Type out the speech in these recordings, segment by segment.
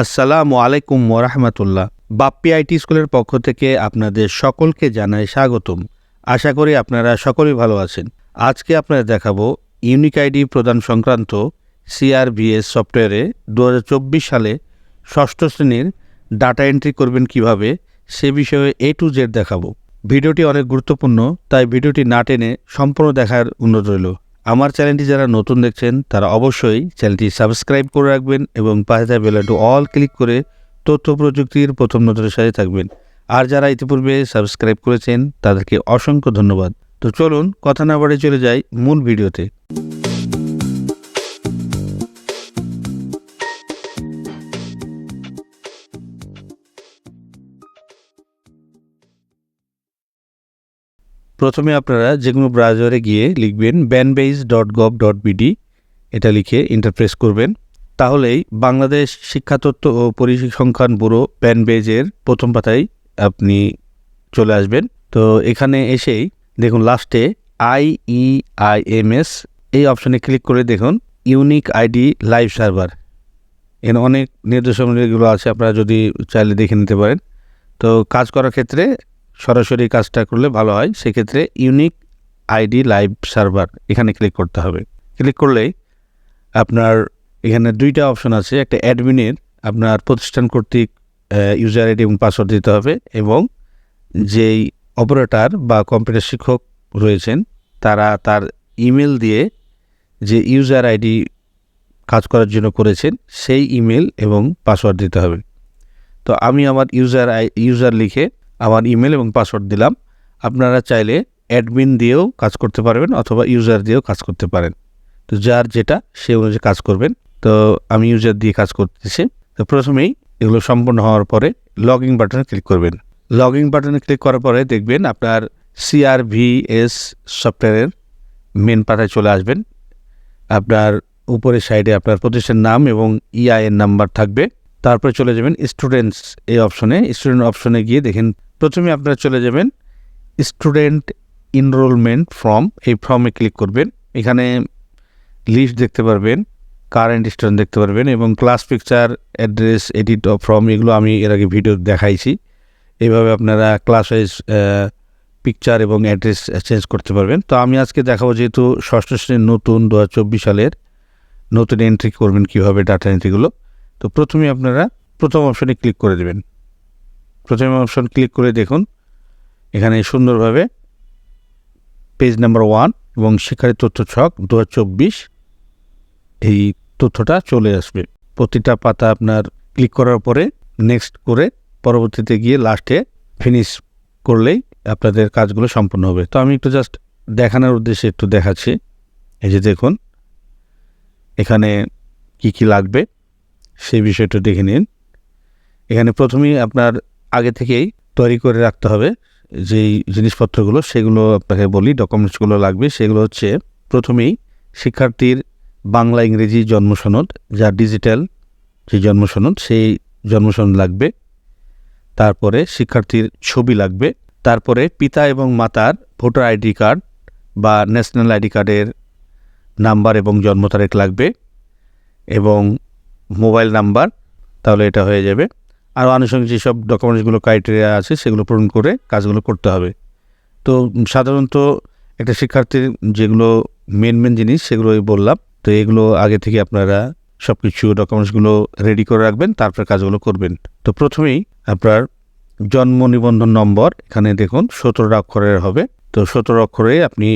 আসসালামু আলাইকুম ওরহমতুল্লাহ বাপ্পি আইটি স্কুলের পক্ষ থেকে আপনাদের সকলকে জানাই স্বাগতম। আশা করি আপনারা সকলেই ভালো আছেন। আজকে আপনারা দেখাবো ইউনিক আইডি প্রদান সংক্রান্ত সিআরবিএস সফটওয়্যারে দু হাজার চব্বিশ সালে ষষ্ঠ শ্রেণির ডাটা এন্ট্রি করবেন কীভাবে, সে বিষয়ে এ টু জেড দেখাবো। ভিডিওটি অনেক গুরুত্বপূর্ণ, তাই ভিডিওটি না টেনে সম্পূর্ণ দেখার অনুরোধ রইল। আমার চ্যানেলটি যারা নতুন দেখছেন, তারা অবশ্যই চ্যানেলটি সাবস্ক্রাইব করে রাখবেন এবং পাশে থাকা বেলাটু অল ক্লিক করে তথ্য প্রযুক্তির প্রথম নজরের সাথে থাকবেন। আর যারা ইতিপূর্বে সাবস্ক্রাইব করেছেন, তাদেরকে অসংখ্য ধন্যবাদ। তো চলুন, কথা না বাড়ে চলে যাই মূল ভিডিওতে। প্রথমে আপনারা যে কোনো ব্রাউজারে গিয়ে লিখবেন BANBEIS dot gov dot BD এটা লিখে ইন্টারপ্রেস করবেন। তাহলেই বাংলাদেশ শিক্ষাতত্ত্ব ও পরিসংখ্যান ব্যুরো ব্যানবেজের প্রথম পাতায় আপনি চলে আসবেন। তো এখানে এসেই দেখুন লাস্টে I E I M S এই অপশনে ক্লিক করে দেখুন ইউনিক আইডি লাইভ সার্ভার এর অনেক নির্দেশনাগুলো আছে, আপনারা যদি চাইলে দেখে নিতে পারেন। তো কাজ করার ক্ষেত্রে সরাসরি কাজটা করলে ভালো হয়। সেক্ষেত্রে ইউনিক আইডি লাইভ সার্ভার এখানে ক্লিক করতে হবে। ক্লিক করলেই আপনার এখানে দুইটা অপশন আছে। একটা অ্যাডমিনের আপনার প্রতিষ্ঠান কর্তৃক ইউজার আইডি এবং পাসওয়ার্ড দিতে হবে এবং যেই অপারেটর বা কম্পিউটার শিক্ষক রয়েছেন, তারা তার ইমেল দিয়ে যে ইউজার আইডি কাজ করার জন্য করেছেন, সেই ইমেল এবং পাসওয়ার্ড দিতে হবে। তো আমি আমার ইউজার আই ইউজার লিখে আমার ইমেল এবং পাসওয়ার্ড দিলাম। আপনারা চাইলে অ্যাডমিন দিয়েও কাজ করতে পারবেন অথবা ইউজার দিয়েও কাজ করতে পারেন। তো যার যেটা, সে অনুযায়ী কাজ করবেন। তো আমি ইউজার দিয়ে কাজ করতেছি। তো প্রথমেই এগুলো সম্পূর্ণ হওয়ার পরে লগ ইন বাটনে ক্লিক করবেন। লগ ইন বাটনে ক্লিক করার পরে দেখবেন আপনার সিআরভিএস সফটওয়্যারের মেন পাতায় চলে আসবেন। আপনার উপরের সাইডে আপনার প্রতিষ্ঠানের নাম এবং ইআইএন নাম্বার থাকবে। তারপরে চলে যাবেন স্টুডেন্টস এই অপশনে স্টুডেন্ট অপশনে গিয়ে দেখেন প্রথমে আপনারা চলে যাবেন স্টুডেন্ট ইনরোলমেন্ট ফর্ম এই ফর্মে ক্লিক করবেন। এখানে লিস্ট দেখতে পারবেন কারেন্ট স্টুডেন্ট দেখতে পারবেন এবং class picture address edit of form এগুলো আমি এর আগে ভিডিও দেখাইছি। এইভাবে আপনারা ক্লাস ওয়াইজ পিকচার এবং অ্যাড্রেস চেঞ্জ করতে পারবেন। তো আমি আজকে দেখাবো যেহেতু ষষ্ঠ শ্রেণির নতুন দু হাজার চব্বিশ সালের নতুন এন্ট্রি করবেন কীভাবে ডাটা এন্ট্রিগুলো তো প্রথমে আপনারা প্রথম অপশনে ক্লিক করে দেবেন। প্রথম অপশন ক্লিক করে দেখুন। এখানে সুন্দরভাবে পেজ নাম্বার ওয়ান এবং শিক্ষার্থী তথ্য ছক দু হাজার চব্বিশ এই তথ্যটা চলে আসবে। প্রতিটা পাতা আপনার ক্লিক করার পরে নেক্সট করে পরবর্তীতে গিয়ে লাস্টে ফিনিশ করলেই আপনাদের কাজগুলো সম্পূর্ণ হবে। তো আমি একটু জাস্ট দেখানোর উদ্দেশ্যে একটু দেখাচ্ছি। এই যে দেখুন, এখানে কি কি লাগবে সেই বিষয়টা দেখে নিন। এখানে প্রথমেই আপনার আগে থেকেই তৈরি করে রাখতে হবে। যেই জিনিসপত্রগুলো, সেগুলো আপনাকে বলি, ডকুমেন্টসগুলো লাগবে, সেগুলো হচ্ছে প্রথমেই শিক্ষার্থীর বাংলা, ইংরেজি জন্মসনদ যা ডিজিটাল যে জন্মসনদ সেই জন্মসনদ লাগবে। তারপরে শিক্ষার্থীর ছবি লাগবে। তারপরে পিতা এবং মাতার ভোটার আইডি কার্ড বা ন্যাশনাল আইডি কার্ডের নাম্বার এবং জন্ম তারিখ লাগবে এবং মোবাইল নাম্বার, তাহলে এটা হয়ে যাবে। আরও আনুষঙ্গিক যেসব ডকুমেন্টসগুলো ক্রাইটেরিয়া আছে, সেগুলো পূরণ করে কাজগুলো করতে হবে। তো সাধারণত একটা শিক্ষার্থীর যেগুলো মেন মেন জিনিস, সেগুলোই বললাম। তো এগুলো আগে থেকে আপনারা সব কিছু ডকুমেন্টসগুলো রেডি করে রাখবেন, তারপরে কাজগুলো করবেন। তো প্রথমেই আপনার জন্ম নিবন্ধন নম্বর, এখানে দেখুন সতেরো অক্ষরের হবে। তো সতেরো অক্ষরে আপনি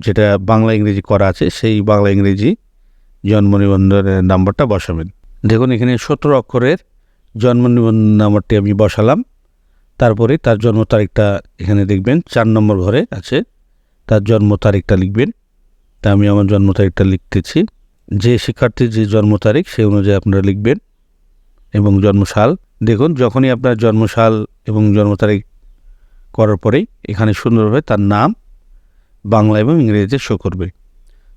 যেটা বাংলা, ইংরেজি করা আছে, সেই বাংলা, ইংরেজি জন্ম নিবন্ধনের নাম্বারটা বসাবেন। দেখুন এখানে সতেরো অক্ষরের জন্ম নিবন্ধন নাম্বারটি আমি বসালাম। তারপরে তার জন্ম তারিখটা এখানে দেখবেন, চার নম্বর ঘরে আছে। তার জন্ম তারিখটা লিখবেন। তা আমি আমার জন্ম তারিখটা লিখতেছি। যে শিক্ষার্থীর যে জন্ম তারিখ সেই অনুযায়ী আপনারা লিখবেন এবং জন্মসাল। দেখুন, যখনই আপনার জন্মসাল এবং জন্ম তারিখ করার পরেই এখানে সুন্দরভাবে তার নাম বাংলা এবং ইংরেজিতে শো করবে।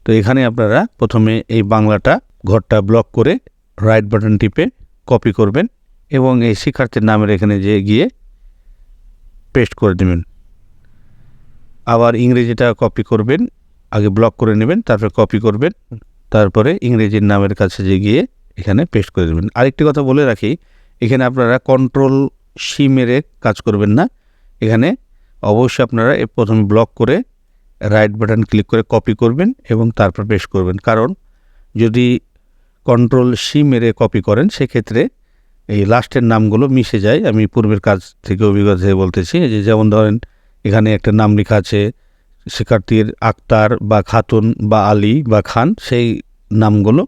তো এখানে আপনারা প্রথমে এই বাংলাটা ঘরটা ব্লক করে রাইট বাটন টিপে কপি করবেন। এবং এই শিক্ষার্থীর নামের এখানে যে গিয়ে পেস্ট করে দেবেন আবার ইংরেজিটা কপি করবেন, আগে ব্লক করে নেবেন, তারপরে কপি করবেন, তারপরে ইংরেজির নামের কাছে যে গিয়ে এখানে পেস্ট করে দেবেন। আরেকটি কথা বলে রাখি, এখানে আপনারা কন্ট্রোল সি মেরে কাজ করবেন না। এখানে অবশ্যই আপনারা প্রথমে ব্লক করে রাইট বাটন ক্লিক করে কপি করবেন এবং তারপর পেস্ট করবেন। কারণ যদি কন্ট্রোল সি মেরে কপি করেন, সেক্ষেত্রে এই লাস্টের নামগুলো মিশে যায়। আমি পূর্বের কাজ থেকে অভিজ্ঞতা থেকে বলতেছি যে যেমন ধরেন এখানে একটা নাম লেখা আছে, শিক্ষার্থীর আক্তার বা খাতুন বা আলী বা খান, সেই নামগুলো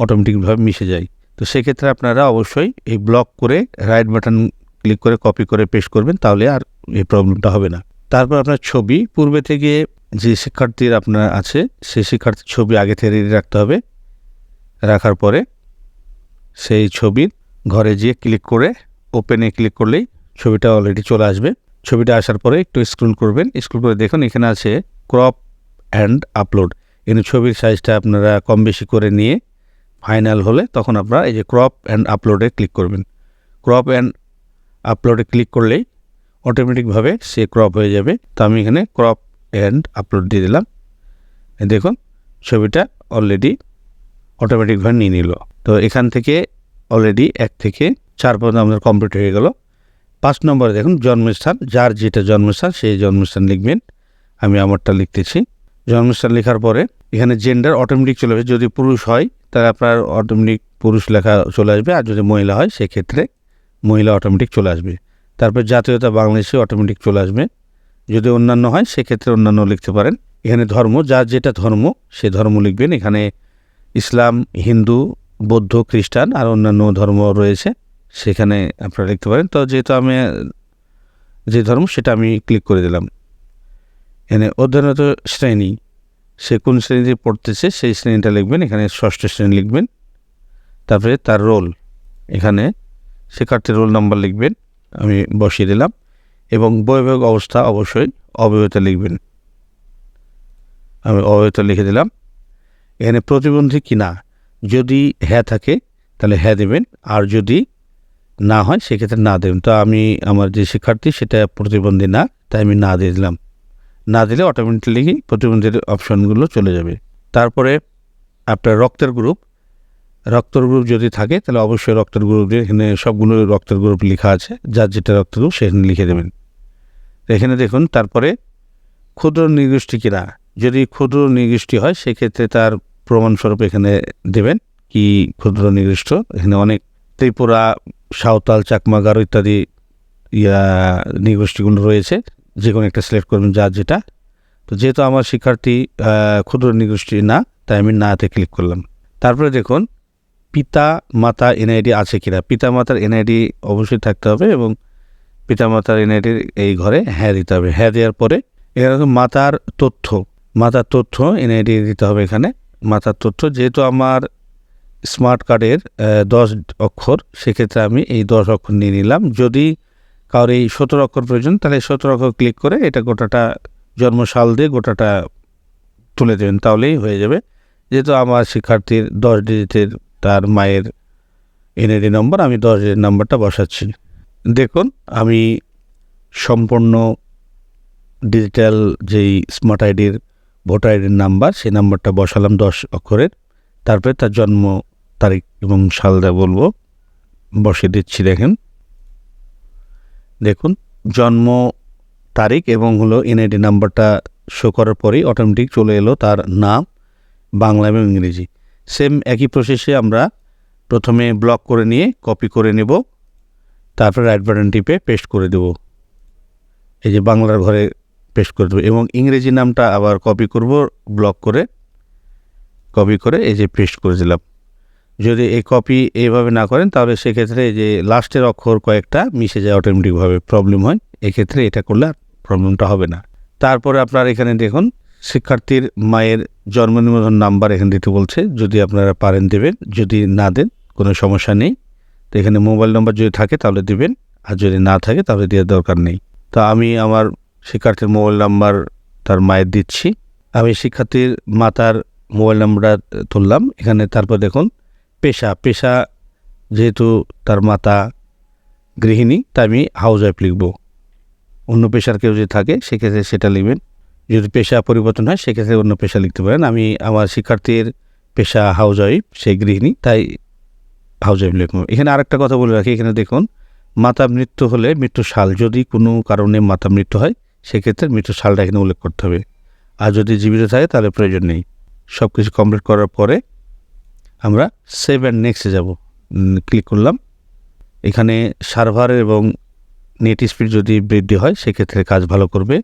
অটোমেটিকভাবে মিশে যায়। তো সেক্ষেত্রে আপনারা অবশ্যই এই ব্লক করে রাইট বাটন ক্লিক করে কপি করে পেস্ট করবেন, তাহলে আর এই প্রবলেমটা হবে না। তারপর আপনার ছবি, পূর্বে থেকে যে শিক্ষার্থীর আপনার আছে সেই শিক্ষার্থীর ছবি আগে থেকে রেডি রাখতে হবে। রাখার পরে সেই ছবির ঘরে গিয়ে ক্লিক করে ওপেনে ক্লিক করলেই ছবিটা অলরেডি চলে আসবে। ছবিটা আসার পরে একটু স্ক্রল করবেন। স্ক্রল করে দেখুন এখানে আছে ক্রপ অ্যান্ড আপলোড এখানে ছবির সাইজটা আপনারা কম বেশি করে নিয়ে ফাইনাল হলে তখন আপনারা এই যে ক্রপ অ্যান্ড আপলোডে ক্লিক করবেন। ক্রপ অ্যান্ড আপলোডে ক্লিক করলেই অটোমেটিকভাবে সে ক্রপ হয়ে যাবে। তো আমি এখানে ক্রপ অ্যান্ড আপলোড দিয়ে দিলাম। দেখুন, ছবিটা অলরেডি অটোমেটিকভাবে নিয়ে নিল। তো এখান থেকে অলরেডি এক থেকে চার পর্যন্ত আমাদের কমপ্লিট হয়ে গেল। পাঁচ নম্বরে দেখুন, জন্মস্থান, যার যেটা জন্মস্থান, সেই জন্মস্থান লিখবেন। আমি আমারটা লিখতেছি। জন্মস্থান লেখার পরে এখানে জেন্ডার অটোমেটিক চলে আসবে। যদি পুরুষ হয়, তাহলে আপনার অটোমেটিক পুরুষ লেখা চলে আসবে। আর যদি মহিলা হয়, সেক্ষেত্রে মহিলা অটোমেটিক চলে আসবে। তারপর জাতীয়তা বাংলাদেশে অটোমেটিক চলে আসবে। যদি অন্যান্য হয়, সেক্ষেত্রে অন্যান্য লিখতে পারেন। এখানে ধর্ম, যার যেটা ধর্ম, সে ধর্ম লিখবেন। এখানে ইসলাম, হিন্দু বৌদ্ধ খ্রিস্টান আর অন্যান্য ধর্ম রয়েছে, সেখানে আপনারা লিখতে পারেন। তো যেহেতু আমি, যে ধর্ম, সেটা আমি ক্লিক করে দিলাম। এখানে অধ্যয়নত শ্রেণি, সে কোন শ্রেণীতে পড়তেছে, সেই শ্রেণীটা লিখবেন, এখানে ষষ্ঠ শ্রেণি লিখবেন। তারপরে তার রোল এখানে শিক্ষার্থীর রোল নাম্বার লিখবেন, আমি বসিয়ে দিলাম। এবং বৈবাহিক অবস্থা অবশ্যই অবহিত লিখবেন। আমি অবহিত লিখে দিলাম। এখানে প্রতিবন্ধী কি না যদি হ্যাঁ থাকে, তাহলে হ্যাঁ দেবেন। আর যদি না হয়, সেক্ষেত্রে না দেবেন। তো আমি আমার যে শিক্ষার্থী, সেটা প্রতিবন্ধী না, তাই আমি না দিয়ে দিলাম। না দিলে অটোমেটিকলি প্রতিবন্ধীর অপশনগুলো চলে যাবে। তারপরে আপনার রক্তের গ্রুপ রক্তের গ্রুপ যদি থাকে, তাহলে অবশ্যই রক্তের গ্রুপ এখানে সবগুলো রক্তের গ্রুপ লেখা আছে। যার যেটা রক্তের গ্রুপ সেখানে লিখে দেবেন। এখানে দেখুন, তারপরে ক্ষুদ্র নির্গোষ্ঠী কিনা। যদি ক্ষুদ্র নির্গোষ্ঠী হয়, সেক্ষেত্রে তার প্রমাণস্বরূপ এখানে দেবেন কি ক্ষুদ্র নির্দিষ্ট। এখানে অনেক ত্রিপুরা, সাঁওতাল চাকমা গারো ইত্যাদি, ইয়া, নিগোষ্ঠীগুলো রয়েছে। যে কোনো একটা সিলেক্ট করবেন যার যেটা। তো যেহেতু আমার শিক্ষার্থী ক্ষুদ্র নিগোষ্ঠী না, তাই আমি নাতে ক্লিক করলাম। তারপরে দেখুন, পিতা, মাতা, এনআইডি আছে কিনা? পিতা, মাতার এনআইডি অবশ্যই থাকতে হবে এবং পিতা, মাতার এনআইডির এই ঘরে হ্যাঁ দিতে হবে। হ্যাঁ দেওয়ার পরে এরকম মাতার তথ্য মাতার তথ্য এনআইডি দিতে হবে এখানে। মাতার তথ্য, যেহেতু আমার স্মার্ট কার্ডের দশ অক্ষর, সেক্ষেত্রে আমি এই দশ অক্ষর নিয়ে নিলাম। যদি কারোর এই সতেরো অক্ষর প্রয়োজন, তাহলে সতেরো অক্ষর ক্লিক করে এটা গোটাটা জন্মসাল দিয়ে গোটাটা তুলে দেবেন, তাহলেই হয়ে যাবে। যেহেতু আমার শিক্ষার্থীর দশ ডিজিটের তার মায়ের এনআইডি নম্বর আমি দশ ডিজিট নাম্বারটা বসাচ্ছি। দেখুন, আমি সম্পূর্ণ ডিজিটাল যেই স্মার্ট আইডির ভোটার আইডির নাম্বার, সেই নাম্বারটা বসালাম দশ অক্ষরের। তারপরে তার জন্ম তারিখ এবং সালটা বলব। বসিয়ে দিচ্ছি, দেখেন। দেখুন, জন্ম তারিখ এবং হলো এনআইডি নাম্বারটা শো করার পরেই অটোমেটিক চলে এলো তার নাম, বাংলা এবং ইংরেজি। সেম একই প্রসেসে আমরা প্রথমে ব্লক করে নিয়ে কপি করে নেব, তারপরে রাইট বাটন টিপে পেস্ট করে দেব। এই যে বাংলার ঘরে পেস্ট করে দেবো এবং ইংরেজি নামটা আবার কপি করব ব্লক করে কপি করে এই যে পেস্ট করে দিলাম। যদি এই কপি এইভাবে না করেন, তাহলে সেক্ষেত্রে যে লাস্টের অক্ষর কয়েকটা মিশে যায় অটোমেটিকভাবে প্রবলেম হয়। এক্ষেত্রে এটা করলে আর প্রবলেমটা হবে না। তারপরে আপনার এখানে দেখুন, শিক্ষার্থীর মায়ের জন্ম নিবন্ধন নাম্বার এখানে দিতে বলছে। যদি আপনারা পারেন দেবেন, যদি না দেন, কোনো সমস্যা নেই। তো এখানে মোবাইল নাম্বার যদি থাকে, তাহলে দেবেন। আর যদি না থাকে, তাহলে দেওয়ার দরকার নেই। তো আমি আমার শিক্ষার্থীর মোবাইল নাম্বার তার মায়ের দিচ্ছি। আমি শিক্ষার্থীর মাতার মোবাইল নাম্বারটা তুললাম। এখানে তারপর দেখুন, পেশা। পেশা যেহেতু তার মাতা গৃহিণী, তাই আমি হাউস ওয়াইফ লিখব। অন্য পেশার কেউ যদি থাকে, সেক্ষেত্রে সেটা লিখবেন। যদি পেশা পরিবর্তন হয়, সেক্ষেত্রে অন্য পেশা লিখতে পারেন। আমি আমার শিক্ষার্থীর পেশা হাউস ওয়াইফ সেই গৃহিণী, তাই হাউস ওয়াইফ লিখব। এখানে আরেকটা কথা বলে রাখি। এখানে দেখুন মাতা মৃত্যু হলে মৃত্যু সাল যদি কোনো কারণে মাতা মৃত্যু হয় সেক্ষেত্রে মৃত্যু সালটা এখানে উল্লেখ করতে হবে। আর যদি জীবিত থাকে, তাহলে প্রয়োজন নেই। সব কিছু কমপ্লিট করার পরে আমরা সেভ অ্যান্ড নেক্সটে যাব। ক্লিক করলাম। এখানে সার্ভার এবং নেট স্পিড যদি বৃদ্ধি হয়, সেক্ষেত্রে কাজ ভালো করবে।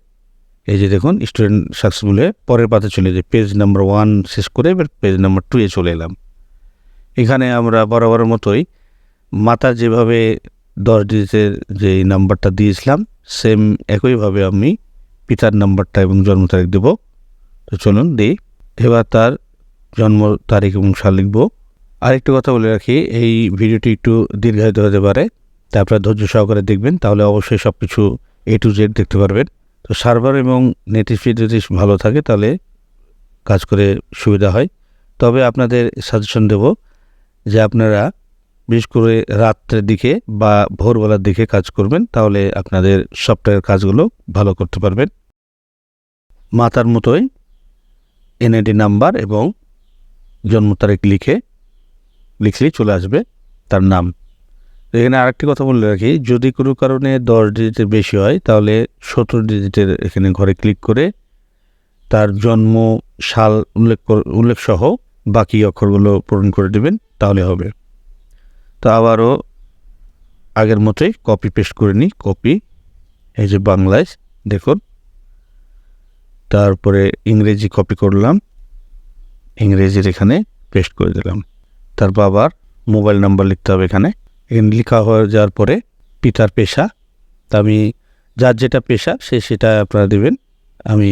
এই যে দেখুন স্টুডেন্ট সাকসেসফুল হয়ে পরের পাতে চলে যায় পেজ নাম্বার ওয়ান শেষ করে এবার পেজ নাম্বার টু এ চলে এলাম। এখানে আমরা বরাবরের মতোই মাতা যেভাবে দশ ডিজিটের যে নাম্বারটা দিয়েছিলাম সেম একইভাবে আমি পিতার নাম্বারটা এবং জন্ম তারিখ দেব। তো চলুন দিই এবার তার জন্ম তারিখ এবং সাল লিখব। আরেকটি কথা বলে রাখি, এই ভিডিওটি একটু দীর্ঘায়িত হতে পারে তা আপনারা ধৈর্য সহকারে দেখবেন, তাহলে অবশ্যই সব কিছু এ টু জেড দেখতে পারবেন। তো সার্ভার এবং নেট স্পিড যদি ভালো থাকে, তাহলে কাজ করে সুবিধা হয়। তবে আপনাদের সাজেশন দেব যে আপনারা বিশেষ করে রাত্রের দিকে বা ভোরবেলার দিকে কাজ করবেন, তাহলে আপনাদের সফটওয়্যার কাজগুলো ভালো করতে পারবেন। মাতার মতোই এনআইডি নাম্বার এবং জন্ম তারিখ লিখে, লিখলেই চলে আসবে তার নাম। এখানে আরেকটি কথা বলে রাখি, যদি কোনো কারণে দশ ডিজিটের বেশি হয়, তাহলে সতেরো ডিজিটের এখানে ঘরে ক্লিক করে তার জন্ম সাল উল্লেখ উল্লেখ সহ বাকি অক্ষরগুলো পূরণ করে দেবেন, তাহলে হবে। তো আবারও আগের মতোই কপি পেস্ট করে নিই কপি এই যে বাংলায়, দেখুন। তারপরে ইংরেজি কপি করলাম, ইংরেজির এখানে পেস্ট করে দিলাম। তারপর আবার মোবাইল নাম্বার লিখতে হবে এখানে। এখানে লেখা হয়ে যাওয়ার পরে পিতার পেশা, তা আমি যার যেটা পেশা সে সেটা আপনারা দেবেন। আমি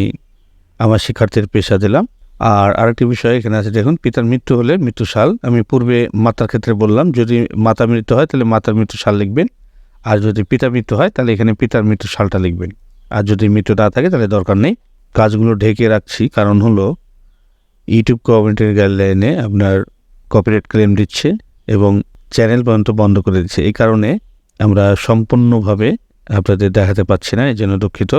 আমার শিক্ষার্থীর পেশা দিলাম। আর আরেকটি বিষয় এখানে আছে, দেখুন, পিতার মৃত্যু হলে মৃত্যু সাল। আমি পূর্বে মাতার ক্ষেত্রে বললাম, যদি মাতা মৃত্যু হয় তাহলে মাতার মৃত্যু সাল লিখবেন। আর যদি পিতা মৃত্যু হয় তাহলে এখানে পিতার মৃত্যু সালটা লিখবেন। আর যদি মৃত্যু না থাকে তাহলে দরকার নেই। কাজগুলো ঢেকে রাখছি, কারণ হলো ইউটিউব কমিউনিটির গাইডলাইনে আপনার কপিরাইট ক্লেম দিচ্ছে এবং চ্যানেল পর্যন্ত বন্ধ করে দিচ্ছে। এই কারণে আমরা সম্পূর্ণভাবে আপনাদের দেখাতে পাচ্ছি না, এই জন্য দুঃখিত।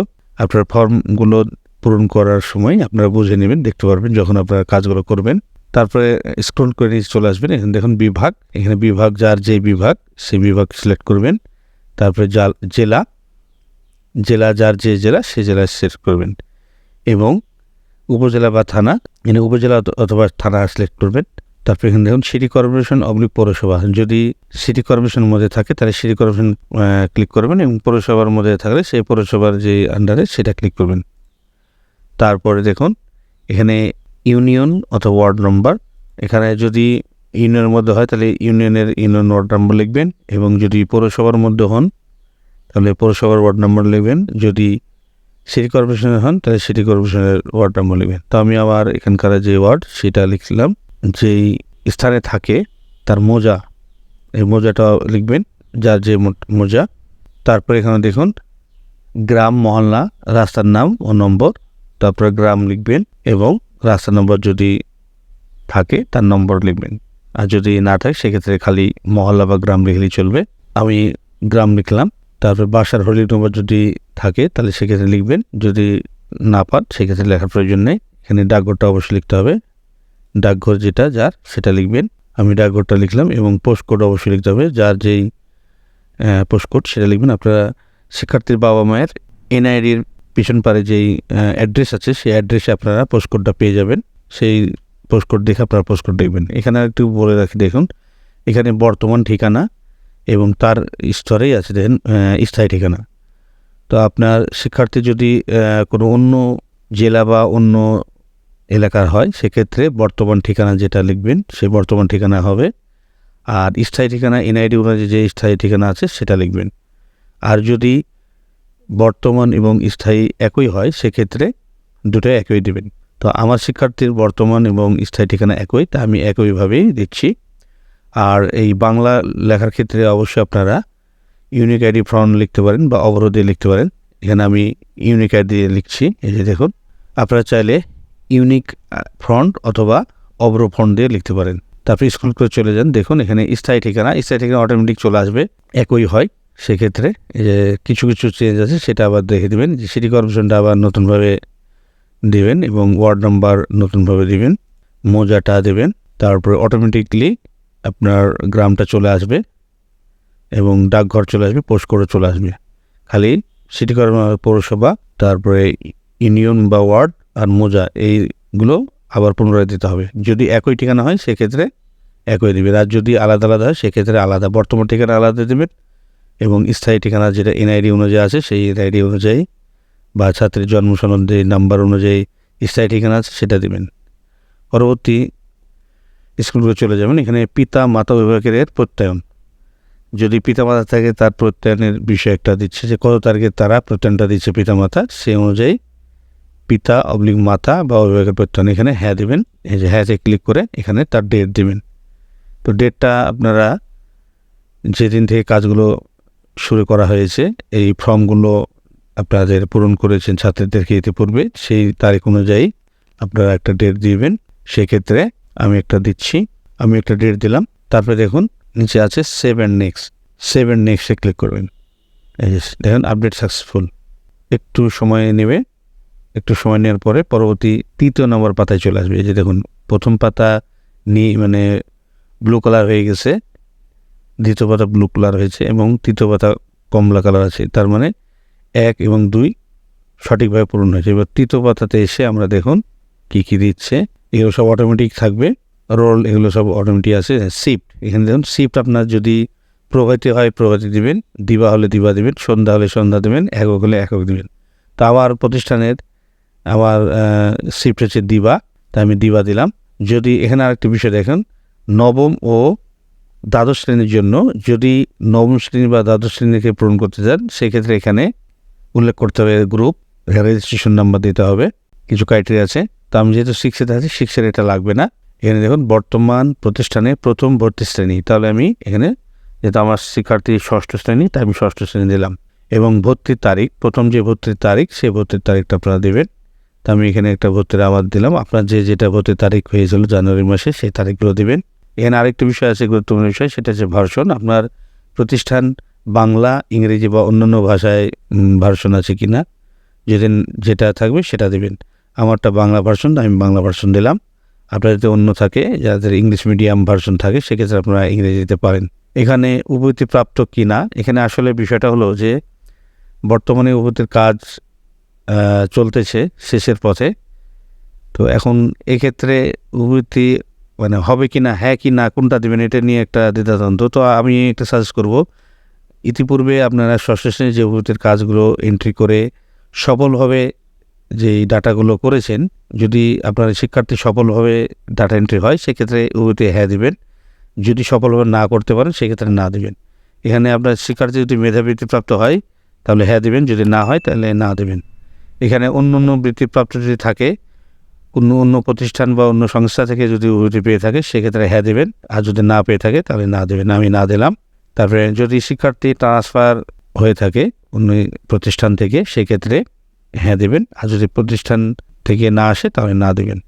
আপনার ফর্মগুলো পূরণ করার সময় আপনারা বুঝে নেবেন, দেখতে পারবেন যখন আপনারা কাজগুলো করবেন। তারপরে স্ক্রল করে নিচে চলে আসবেন, এখানে দেখুন বিভাগ। এখানে বিভাগ যার যে বিভাগ সেই বিভাগ সিলেক্ট করবেন। তারপরে জাল- জেলা। জেলা যার যে জেলা সেই জেলা সিলেক্ট করবেন। এবং উপজেলা বা থানা, এখানে উপজেলা অথবা থানা সিলেক্ট করবেন। তারপর এখানে দেখুন সিটি কর্পোরেশন অবলিক পৌরসভা। যদি সিটি কর্পোরেশনের মধ্যে থাকে, তাহলে সিটি কর্পোরেশন ক্লিক করবেন এবং পৌরসভার মধ্যে থাকলে সেই পৌরসভার যে আন্ডারে সেটা ক্লিক করবেন। তারপরে দেখুন, এখানে ইউনিয়ন অথবা ওয়ার্ড নম্বর। এখানে যদি ইউনিয়নের মধ্যে হয়, তাহলে ইউনিয়নের ইউনিয়ন ওয়ার্ড নম্বর লিখবেন এবং যদি পৌরসভার মধ্যে হন, তাহলে পৌরসভার ওয়ার্ড নম্বর লিখবেন। যদি সিটি কর্পোরেশনের হন, তাহলে সিটি কর্পোরেশনের ওয়ার্ড নম্বর লিখবেন। তো আমি আবার এখানকার যে ওয়ার্ড, সেটা লিখলাম। যেই স্থানে থাকে, তার মোজা, এই মোজাটা লিখবেন, যার যে মোজা। তারপরে এখানে দেখুন, গ্রাম মহল্লা, রাস্তার নাম ও নম্বর। তারপরে গ্রাম লিখবেন এবং রাস্তা নম্বর যদি থাকে তার নম্বর লিখবেন। আর যদি না থাকে, সেক্ষেত্রে খালি মহল্লা বা গ্রাম লিখলেই চলবে। আমি গ্রাম লিখলাম, তারপরে বাসার হোলি নম্বর যদি থাকে, তাহলে সেক্ষেত্রে লিখবেন। যদি না পান, সেক্ষেত্রে লেখার প্রয়োজন নেই। এখানে ডাকঘরটা অবশ্যই লিখতে হবে। ডাকঘর যেটা, যার, সেটা লিখবেন। আমি ডাকঘরটা লিখলাম এবং পোস্ট কোড অবশ্যই লিখতে হবে। যার যেই পোস্ট কোড সেটা লিখবেন। আপনারা শিক্ষার্থীর বাবা মায়ের এনআইডির পিছন পারে যেই অ্যাড্রেস আছে, সেই অ্যাড্রেসে আপনারা পোস্টকোডটা পেয়ে যাবেন। সেই পোস্টকোড দেখে আপনারা পোস্টকোড দেখবেন। এখানে একটু বলে রাখি, দেখুন, এখানে বর্তমান ঠিকানা এবং তার স্তরেই আছে, দেখেন স্থায়ী ঠিকানা। তো আপনার শিক্ষার্থী যদি কোনো অন্য জেলা বা অন্য এলাকার হয়, সেক্ষেত্রে বর্তমান ঠিকানা যেটা লিখবেন সেই বর্তমান ঠিকানা হবে। আর স্থায়ী ঠিকানা এনআইডি অনুযায়ী যে স্থায়ী ঠিকানা আছে, সেটা লিখবেন। আর যদি বর্তমান এবং স্থায়ী একই হয়, সেক্ষেত্রে দুটো একই দেবেন। তো আমার শিক্ষার্থীর বর্তমান এবং স্থায়ী ঠিকানা একই, তা আমি একইভাবেই দিচ্ছি। আর এই বাংলা লেখার ক্ষেত্রে অবশ্যই আপনারা ইউনিক আইডি ফ্রন্ট লিখতে পারেন বা অবরোধ লিখতে পারেন। এখানে আমি ইউনিক আইডি লিখছি, এই যে দেখুন। আপনারা চাইলে ইউনিক ফ্রন্ট অথবা অবরো ফ্রন্ট দিয়ে লিখতে পারেন। তারপরে স্কুল করে চলে যান, দেখুন এখানে স্থায়ী ঠিকানা স্থায়ী ঠিকানা অটোমেটিক চলে আসবে, একই হয়। সেক্ষেত্রে যে কিছু কিছু চেঞ্জ আছে, সেটা আবার দেখে দেবেন। যে সিটি কর্পোরেশনটা আবার নতুনভাবে দেবেন এবং ওয়ার্ড নাম্বার নতুনভাবে দিবেন, মোজাটা দেবেন। তারপরে অটোমেটিকলি আপনার গ্রামটা চলে আসবে এবং ডাকঘর চলে আসবে পোস্ট করে চলে আসবে। খালি সিটি পৌরসভা, তারপরে ইউনিয়ন বা ওয়ার্ড আর মোজা, এইগুলো আবার পুনরায় দিতে হবে। যদি একই ঠিকানা হয়, সেক্ষেত্রে একই দেবেন। আর যদি আলাদা আলাদা হয়, সেক্ষেত্রে আলাদা, বর্তমান ঠিকানা আলাদা দেবেন। এবং স্থায়ী ঠিকানা যেটা এনআইডি অনুযায়ী আছে, সেই এনআইডি অনুযায়ী বা ছাত্রীর জন্ম সনদে নাম্বার অনুযায়ী স্থায়ী ঠিকানা আছে, সেটা দেবেন। পরবর্তী স্কুলগুলো চলে যাবেন। এখানে পিতা মাতা অভিভাবকের এর প্রত্যয়ন। যদি পিতা মাতা থাকে, তার প্রত্যয়নের বিষয় একটা দিচ্ছে যে, কত তারিখে তারা প্রত্যয়নটা দিচ্ছে পিতা মাতা, সেই অনুযায়ী পিতা অবলিক মাতা বা অভিভাবকের প্রত্যয়ন। এখানে হ্যাঁ দেবেন, এই যে হ্যাঁতে ক্লিক করে এখানে তার ডেট দেবেন। তো ডেটটা আপনারা যেদিন থেকে কাজগুলো শুরু করা হয়েছে। এই ফর্মগুলো আপনাদের পূরণ করেছেন ছাত্রীদেরকে ইতিপূর্বে। সেই তারিখ অনুযায়ী আপনারা একটা ডেট দিবেন। সেক্ষেত্রে আমি একটা দিচ্ছি। আমি একটা ডেট দিলাম। তারপরে দেখুন, নিচে আছে সেভ অ্যান্ড নেক্সট সেভ নেক্সটে ক্লিক করবেন। যে দেখুন আপডেট সাকসেসফুল একটু সময় নেবে। একটু সময় নেওয়ার পরে পরবর্তী তৃতীয় নম্বর পাতায় চলে আসবে। এই যে দেখুন, প্রথম পাতা নি মানে ব্লু কালার হয়ে গেছে। দ্বিতীয় পাতা ব্লু কালার হয়েছে এবং তৃতীয় পাতা কমলা কালার আছে। তার মানে এক এবং দুই সঠিকভাবে পূরণ হয়েছে। এবার তৃতীয় পাতাতে এসে আমরা দেখুন কী কী দিচ্ছে। এগুলো সব অটোমেটিক থাকবে। রোল এগুলো সব অটোমেটিক আছে। শিফট এখানে দেখুন শিফট আপনার যদি প্রভাতী হয়, প্রভাতী দিবেন, দিবা হলে দিবা দিবেন, সন্ধ্যা হলে সন্ধ্যা দেবেন, একক হলে একক দিবেন। তো আমার প্রতিষ্ঠানের আমার শিফট হচ্ছে দিবা। তাই আমি দিবা দিলাম। যদি এখানে আরেকটি বিষয় দেখেন, নবম ও দ্বাদশ শ্রেণির জন্য যদি নবম শ্রেণি বা দ্বাদশ শ্রেণীকে পূরণ করতে চান, সেক্ষেত্রে এখানে উল্লেখ করতে হবে গ্রুপ রেজিস্ট্রেশন নাম্বার দিতে হবে। কিছু ক্রাইটেরিয়া আছে। তো আমি যেহেতু সিক্সেতে আছি সিক্সের এটা লাগবে না। এখানে দেখুন, বর্তমান প্রতিষ্ঠানে প্রথম ভর্তি শ্রেণি। তাহলে আমি এখানে, যেহেতু আমার শিক্ষার্থী ষষ্ঠ শ্রেণি, তাই আমি ষষ্ঠ শ্রেণি দিলাম। এবং ভর্তির তারিখ, প্রথম যে ভর্তির তারিখ, সেই ভর্তির তারিখটা আপনারা দেবেন। তা আমি এখানে একটা ভর্তির আবার দিলাম। আপনার যে যেটা ভর্তির তারিখ হয়েছিল জানুয়ারি মাসে, সেই তারিখগুলো দেবেন। এখানে আরেকটা বিষয় আছে গুরুত্বপূর্ণ বিষয়, সেটা হচ্ছে ভার্সন। আপনার প্রতিষ্ঠান বাংলা, ইংরেজি বা অন্যান্য ভাষায় ভার্সন আছে কি না যেদিন যেটা থাকবে সেটা দেবেন। আমারটা বাংলা ভার্সন, আমি বাংলা ভার্সন দিলাম। আপনার যদি অন্য থাকে, যাদের ইংলিশ মিডিয়াম ভার্সন থাকে, সেক্ষেত্রে আপনারা ইংরেজি দিতে পারেন। এখানে প্রাপ্ত কি না এখানে আসলে বিষয়টা হলো যে, বর্তমানে উপতির কাজ চলতেছে শেষের পথে। তো এখন এক্ষেত্রে উপতি মানে হবে কি না হ্যাঁ কি না, কোনটা দেবেন, এটা নিয়ে একটা দ্বিধাদ্বন্দ্ব। তো আমি একটা সাজেস্ট করব, ইতিপূর্বে আপনারা ষষ্ঠ শ্রেণির যে উপতির কাজগুলো এন্ট্রি করে সফলভাবে যেই ডাটাগুলো করেছেন, যদি আপনার শিক্ষার্থী সফলভাবে ডাটা এন্ট্রি হয়, সেক্ষেত্রে উভয়তে হ্যাঁ দেবেন। যদি সফলভাবে না করতে পারেন, সেক্ষেত্রে না দেবেন। এখানে আপনার শিক্ষার্থী যদি মেধাবৃত্তিপ্রাপ্ত হয়, তাহলে হ্যাঁ দেবেন। যদি না হয়, তাহলে না দেবেন। এখানে অন্য অন্য বৃত্তিপ্রাপ্ত যদি থাকে অন্য অন্য প্রতিষ্ঠান বা অন্য সংস্থা থেকে যদি উভয়টি পেয়ে থাকে, সেক্ষেত্রে হ্যাঁ দেবেন। আর যদি না পেয়ে থাকে, তাহলে না দেবেন। আমি না দিলাম। তারপরে যদি শিক্ষার্থী ট্রান্সফার হয়ে থাকে অন্য প্রতিষ্ঠান থেকে, সেক্ষেত্রে হ্যাঁ দেবেন। আর যদি প্রতিষ্ঠান থেকে না আসে, তাহলে না দেবেন।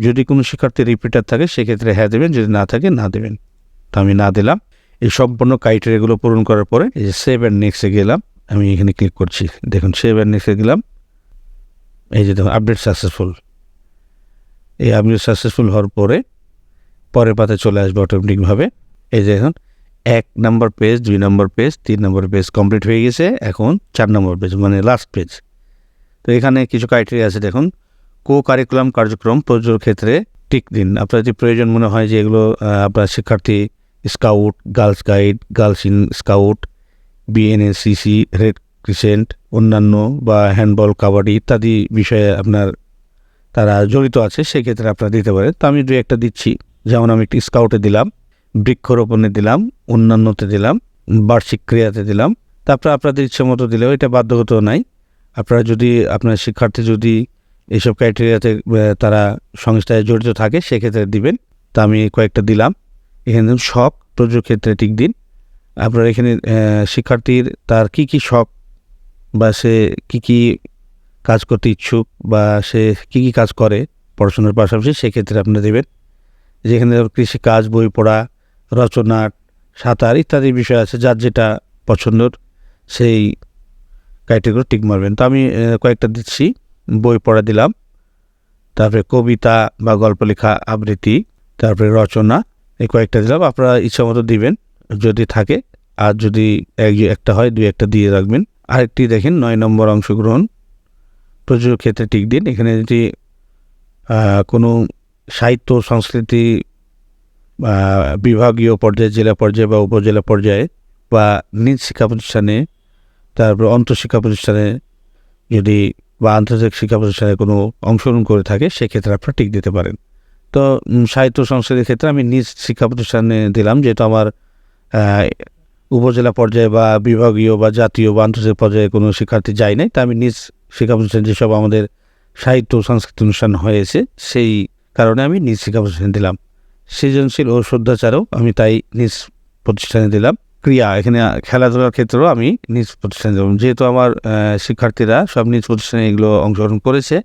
যদি কোনো শিক্ষার্থী রিপিটার থাকে, সেক্ষেত্রে হ্যাঁ দেবেন। যদি না থাকে, না দেবেন। তো আমি না দিলাম। এই সম্পূর্ণ ক্রাইটেরিয়াগুলো পূরণ করার পরে এই যে সেভ অ্যান্ড নেক্সটে গেলাম। আমি এখানে ক্লিক করছি। দেখুন সেভ অ্যান্ড নেক্সটে গেলাম। এই যে দেখুন আপডেট সাকসেসফুল এই আপডেট সাকসেসফুল হওয়ার পরে পরের পাতে চলে আসবে অটোমেটিকভাবে এই যে এখন এক নম্বর পেজ দুই নম্বর পেজ তিন নম্বর পেজ কমপ্লিট হয়ে গেছে, এখন চার নম্বর পেজ মানে লাস্ট পেজ তো এখানে কিছু ক্রাইটেরিয়া আছে, দেখুন। কো কারিকুলাম কার্যক্রম প্রযোজক ক্ষেত্রে টিক দিন। আপনার যদি প্রয়োজন মনে হয় যে এগুলো আপনার শিক্ষার্থী scout girls guide girls in scout BNCC red crescent অন্যান্য বা হ্যান্ডবল কাবাডি ইত্যাদি বিষয়ে আপনার তারা জড়িত আছে, সেক্ষেত্রে আপনারা দিতে পারেন। তো আমি দু একটা দিচ্ছি। যেমন আমি একটি স্কাউটে দিলাম, বৃক্ষরোপণে দিলাম অন্যান্যতে দিলাম, বার্ষিক ক্রিয়াতে দিলাম। তারপরে আপনাদের ইচ্ছে মতো দিলেও এটা বাধ্যগত নাই। আপনারা যদি, আপনার শিক্ষার্থী যদি এইসব ক্রাইটেরিয়াতে তারা সংস্থায় জড়িত থাকে, সেক্ষেত্রে দিবেন। তা আমি কয়েকটা দিলাম। এখানে শখ প্রযোগ ক্ষেত্রে ঠিক দিন। আপনার এখানে শিক্ষার্থীর তার কি কি শখ বা সে কী কি কাজ করতে ইচ্ছুক বা সে কী কী কাজ করে পড়াশোনার পাশাপাশি, সেক্ষেত্রে আপনি দেবেন। যেখানে কৃষি কাজ, বই পড়া, রচনা, সাঁতার ইত্যাদি বিষয় আছে, যার যেটা পছন্দর সেই ক্রাইটেরিয়া টিক মারবেন। তো আমি কয়েকটা দিচ্ছি। বই পড়া দিলাম। তারপরে কবিতা বা গল্প লেখা আবৃত্তি, তারপরে রচনা, এই কয়েকটা দিলাম। আপনারা ইচ্ছা মতো দিবেন, যদি থাকে। আর যদি এক, একটা হয়, দুই, একটা দিয়ে রাখবেন। আরেকটি দেখেন, নয় নম্বর অংশগ্রহণ। প্রযোজক ক্ষেত্রে টিক দিন। এখানে যদি কোনো সাহিত্য, সংস্কৃতি বিভাগীয় পর্যায়ে, জেলা পর্যায়ে বা উপজেলা পর্যায়ে বা নিজ শিক্ষা প্রতিষ্ঠানে তারপর অন্তঃশিক্ষা প্রতিষ্ঠানে যদি বা আন্তর্জাতিক শিক্ষা প্রতিষ্ঠানে কোনো অংশগ্রহণ করে থাকে, সেক্ষেত্রে আপনারা টিক দিতে পারেন। তো সাহিত্য সংস্কৃতির ক্ষেত্রে আমি নিজ শিক্ষা প্রতিষ্ঠানে দিলাম, যেহেতু আমার উপজেলা পর্যায়ে বা বিভাগীয় বা জাতীয় বা আন্তর্জাতিক পর্যায়ে কোনো শিক্ষার্থী যায় নাই, তা আমি নিজ শিক্ষা প্রতিষ্ঠানে যেসব আমাদের সাহিত্য সংস্কৃতি অনুষ্ঠান হয়েছে, সেই কারণে আমি নিজ শিক্ষা প্রতিষ্ঠানে দিলাম। সৃজনশীল ও শ্রদ্ধাচারও আমি তাই নিজ প্রতিষ্ঠানে দিলাম। ক্রিয়া, এখানে খেলাধুলার ক্ষেত্রেও আমি নিজ প্রতিষ্ঠানে দিলাম। যেহেতু আমার শিক্ষার্থীরা সব নিজ প্রতিষ্ঠানে এগুলো অংশগ্রহণ করেছে,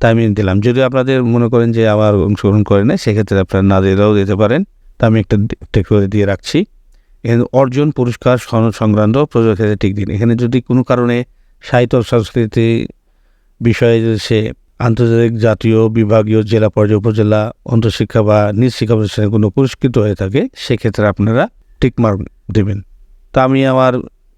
তাই আমি দিলাম। যদি আপনাদের মনে করেন যে আমার অংশগ্রহণ করে না সেক্ষেত্রে আপনারা না দিলেও দিতে পারেন। তা আমি একটা টেক করে দিয়ে রাখছি। এখানে অর্জন, পুরস্কার সংক্রান্ত প্রযোজক ক্ষেত্রে ঠিক দিন। এখানে যদি কোনো কারণে সাহিত্য সংস্কৃতি বিষয়ে সে আন্তর্জাতিক জাতীয় বিভাগীয় জেলা পর্যায়ে উপজেলা, অন্তঃশিক্ষা বা নিজ শিক্ষা প্রতিষ্ঠানে কোনো পুরস্কৃত হয়ে থাকে, সেক্ষেত্রে আপনারা টিকমার্ক দেবেন। তা আমি আমার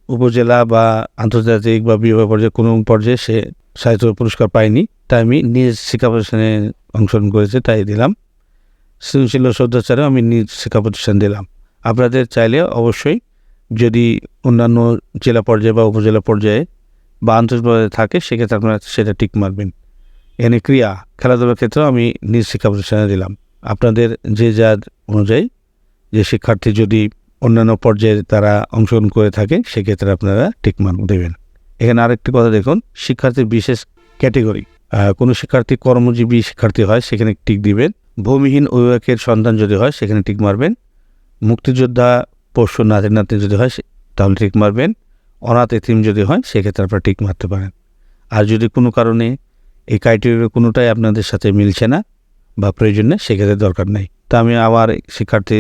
উপজেলা বা আন্তর্জাতিক বা বিভাগ পর্যায়ে কোনো পর্যায়ে সে সাহিত্য পুরস্কার পাইনি, তাই আমি নিজ শিক্ষা প্রতিষ্ঠানে অংশগ্রহণ করেছি, তাই দিলাম। সৃজনশীল ও শ্রদ্ধাচারেও আমি নিজ শিক্ষা প্রতিষ্ঠান দিলাম। আপনাদের চাইলে অবশ্যই যদি অন্যান্য জেলা পর্যায়ে বা উপজেলা পর্যায়ে বা আন্তর্জাতিক থাকে, সেক্ষেত্রে আপনারা সেটা টিক মারবেন এখানে ক্রিয়া, খেলাধুলার ক্ষেত্রেও আমি নিজ শিক্ষা প্রতিষ্ঠানে দিলাম। আপনাদের যে যার অনুযায়ী, যে শিক্ষার্থী যদি অন্যান্য পর্যায়ে তারা অংশগ্রহণ করে থাকে, সেক্ষেত্রে আপনারা টিক মার্ক দেবেন। এখানে আরেকটি কথা দেখুন, শিক্ষার্থীর বিশেষ ক্যাটেগরি। কোনো শিক্ষার্থী কর্মজীবী শিক্ষার্থী হয়, সেখানে টিক দিবেন। ভূমিহীন অভিভাবকের সন্তান যদি হয়, সেখানে টিক মারবেন। মুক্তিযোদ্ধা পশু নাতি নাতি যদি হয় তাহলে টিক মারবেন। অনাথ এতিম যদি হয় সেক্ষেত্রে আপনারা টিক মারতে পারেন। আর যদি কোনো কারণে এই ক্রাইটেরিয়া কোনোটাই আপনাদের সাথে মিলছে না বা প্রয়োজন নেই সেক্ষেত্রে দরকার নেই। তা আমি আমার শিক্ষার্থী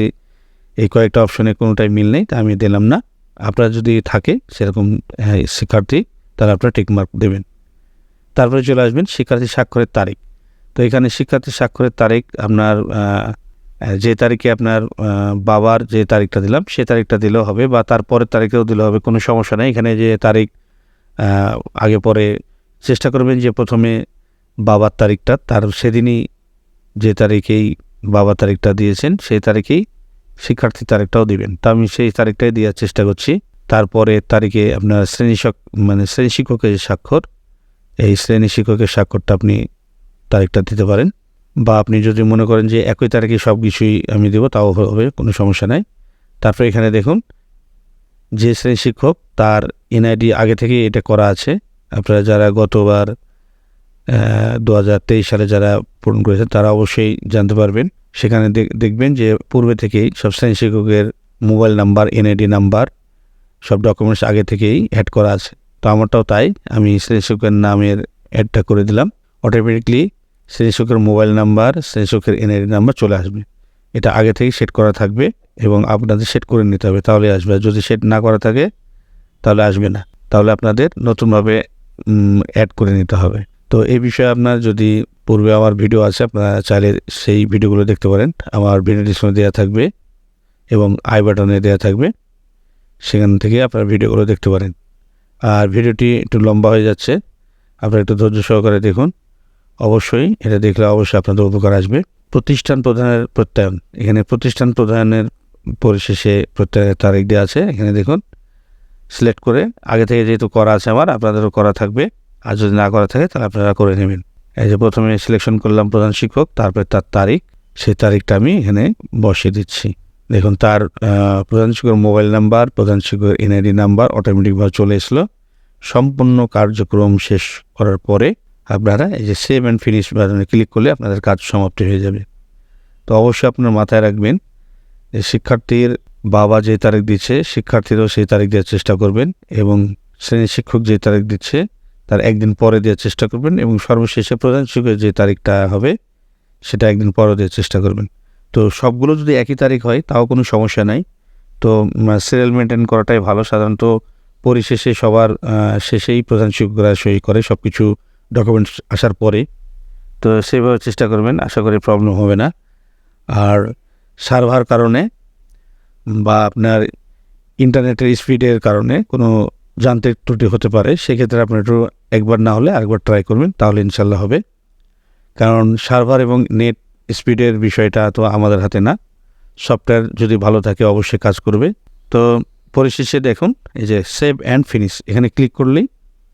এই কয়েকটা অপশনে কোনোটাই মিল নেই তা আমি দিলাম না। আপনার যদি থাকে সেরকম হ্যাঁ, শিক্ষার্থী তাহলে আপনারা টিক মার্ক দেবেন। তারপরে চলে আসবেন শিক্ষার্থী স্বাক্ষরের তারিখ। তো এখানে শিক্ষার্থী স্বাক্ষরের তারিখ আপনার যে তারিখে আপনার বাবার যে তারিখটা দিলাম, সে তারিখটা দিলেও হবে বা তারপরের তারিখেও দিলেও হবে, কোনো সমস্যা নেই। এখানে যে তারিখ আগে পরে চেষ্টা করবেন যে প্রথমে বাবার তারিখটা, তার সেদিনই যে তারিখেই বাবার তারিখটা দিয়েছেন, সেই তারিখেই শিক্ষার্থী তারিখটাও দিবেন। তা আমি সেই তারিখটাই দেওয়ার চেষ্টা করছি। তারপরে তারিখে আপনার শ্রেণি মানে শ্রেণি শিক্ষকের স্বাক্ষর, এই শ্রেণি শিক্ষকের স্বাক্ষরটা আপনি তারিখটা দিতে পারেন। বা আপনি যদি মনে করেন যে একই তারিখে সব কিছুই আমি দেবো, তাও হবে কোনো সমস্যা নাই। তারপরে এখানে দেখুন, যে শ্রেণি শিক্ষক, তার এনআইডি আগে থেকে এটা করা আছে। আপনারা যারা গতবার দু হাজার তেইশ সালে যারা পূরণ করেছেন, তারা অবশ্যই জানতে পারবেন। সেখানে দেখ- দেখবেন যে পূর্বে থেকেই সব শ্রেণি শিক্ষকের মোবাইল নাম্বার এনআইডি নাম্বার, সব ডকুমেন্টস আগে থেকেই অ্যাড করা আছে। তো আমারটাও তাই, আমি শ্রেণি শিক্ষকের নামের অ্যাডটা করে দিলাম। অটোমেটিকলি শ্রেণি শিক্ষকের মোবাইল নাম্বার শ্রেণি শিক্ষকের এনআইডি নাম্বার চলে আসবে। এটা আগে থেকেই সেট করা থাকবে এবং আপনাদের সেট করে নিতে হবে, তাহলে আসবে। আর যদি সেট না করা থাকে, তাহলে আসবে না। তাহলে আপনাদের নতুনভাবে অ্যাড করে নিতে হবে। তো এই বিষয়ে আপনার যদি পূর্বে আমার ভিডিও আছে, আপনারা চাইলে সেই ভিডিওগুলো দেখতে পারেন। আমার ভিডিও ডিসপ্লে দেওয়া থাকবে এবং আই বাটনে দেওয়া থাকবে। সেখান থেকে আপনারা ভিডিওগুলো দেখতে পারেন। আর ভিডিওটি একটু লম্বা হয়ে যাচ্ছে। আপনারা একটু ধৈর্য সহকারে দেখুন। অবশ্যই এটা দেখলে অবশ্যই আপনাদের উপকার আসবে। প্রতিষ্ঠান প্রধানের প্রত্যয়ন। এখানে প্রতিষ্ঠান প্রধানের পরিশেষে প্রত্যয়নের তারিখ দেওয়া আছে। এখানে দেখুন সিলেক্ট করে আগে থেকে যেহেতু করা আছে আমার, আপনাদেরও করা থাকবে। আর যদি না করা থাকে, তাহলে আপনারা করে নেবেন। এই যে প্রথমে সিলেকশন করলাম প্রধান শিক্ষক, তারপরে তার তারিখ। সেই তারিখটা আমি এখানে বসিয়ে দিচ্ছি। দেখুন, তার প্রধান শিক্ষকের মোবাইল নাম্বার, প্রধান শিক্ষকের এনআইডি নাম্বার অটোমেটিকভাবে চলে এসলো। সম্পূর্ণ কার্যক্রম শেষ করার পরে আপনারা এই যে সেভ অ্যান্ড ফিনিশ বাটনে ক্লিক করলে আপনাদের কাজ সমাপ্তি হয়ে যাবে। তো অবশ্যই আপনার মাথায় রাখবেন যে শিক্ষার্থীর বাবা যে তারিখ দিচ্ছে, শিক্ষার্থীরাও সেই তারিখ দেওয়ার চেষ্টা করবেন এবং শ্রেণি শিক্ষক যে তারিখ দিচ্ছে, তার একদিন পরে দেওয়ার চেষ্টা করবেন এবং সর্বশেষে প্রধান শিক্ষকের যে তারিখটা হবে, সেটা একদিন পরে দেওয়ার চেষ্টা করবেন। তো সবগুলো যদি একই তারিখ হয়, তাও কোনো সমস্যা নাই। তো সিরিয়াল মেনটেন করাটাই ভালো। সাধারণত পরিশেষে সবার শেষেই প্রধান শিক্ষকরা সই করে সব কিছু ডকুমেন্টস আসার পরে, তো সেভাবে চেষ্টা করবেন, আশা করি প্রবলেম হবে না। আর সার্ভার কারণে বা আপনার ইন্টারনেটের স্পিডের কারণে কোনো যান্ত্রিক ত্রুটি হতে পারে, সেক্ষেত্রে আপনার একটু একবার না হলে আরেকবার ট্রাই করবেন, তাহলে ইনশাল্লাহ হবে। কারণ সার্ভার এবং নেট স্পিডের বিষয়টা তো আমাদের হাতে না। সফটওয়্যার যদি ভালো থাকে অবশ্যই কাজ করবে। তো পরিশেষে দেখুন, এই যে সেভ অ্যান্ড ফিনিশ এখানে ক্লিক করলেই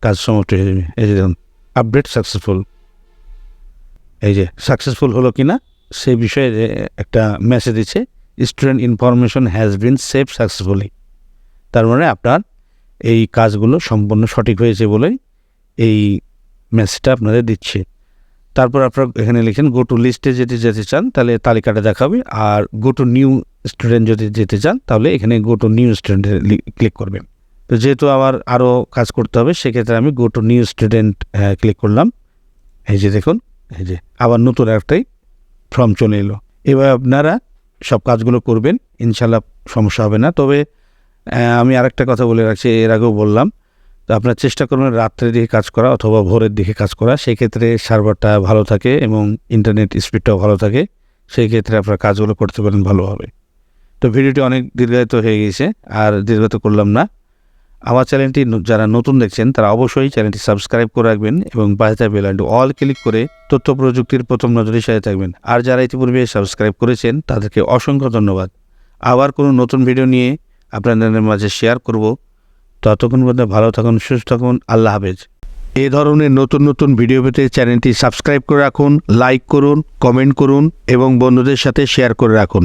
কাজ সমাপ্ত হয়ে যাবে। এই যে দেখুন আপডেট সাকসেসফুল এই যে সাকসেসফুল হলো কি না, সেই বিষয়ে একটা মেসেজ দিচ্ছে student information has been save successfully তার মানে আপনার এই কাজগুলো সম্পূর্ণ সঠিক হয়েছে বলেই এই মেসেজটা আপনাদের দিচ্ছে। তারপর আপনার এখানে লিখেন গো টু লিস্টে যদি যেতে চান, তাহলে তালিকাটা দেখাবে। আর গো টু নিউ স্টুডেন্ট যদি যেতে চান, তাহলে এখানে গো টু নিউ স্টুডেন্টে ক্লিক করবেন তো যেহেতু আমার আরও কাজ করতে হবে, সেক্ষেত্রে আমি go to new student click করলাম। এই যে দেখুন, এই যে আবার নতুন একটাই ফর্ম চলে এলো। এবার আপনারা সব কাজগুলো করবেন ইনশাল্লাহ সমস্যা হবে না। তবে আমি আরেকটা কথা বলে রাখছি, এর আগেও বললাম, তো আপনার চেষ্টা করবেন রাত্রের দিকে কাজ করা অথবা ভোরের দিকে কাজ করা। সেই ক্ষেত্রে সার্ভারটা ভালো থাকে এবং ইন্টারনেট স্পিডটাও ভালো থাকে। সেই ক্ষেত্রে আপনার কাজগুলো করতে পারেন ভালোভাবে তো ভিডিওটি অনেক দীর্ঘায়িত হয়ে গেছে, আর দীর্ঘায়িত করলাম না। আমার চ্যানেলটি যারা নতুন দেখছেন, তারা অবশ্যই চ্যানেলটি সাবস্ক্রাইব করে রাখবেন এবং বেল আইকনটি অল ক্লিক করে তথ্য প্রযুক্তির প্রথম নজরের সাথে থাকবেন। আর যারা ইতিপূর্বে সাবস্ক্রাইব করেছেন, তাদেরকে অসংখ্য ধন্যবাদ। আবার কোনো নতুন ভিডিও নিয়ে আপনাদের মাঝে শেয়ার করব। ততক্ষণ পর্যন্ত ভালো থাকুন, সুস্থ থাকুন, আল্লাহ হাফেজ। এ ধরনের নতুন নতুন ভিডিও পেতে চ্যানেলটি সাবস্ক্রাইব করে রাখুন, লাইক করুন, কমেন্ট করুন এবং বন্ধুদের সাথে শেয়ার করে রাখুন।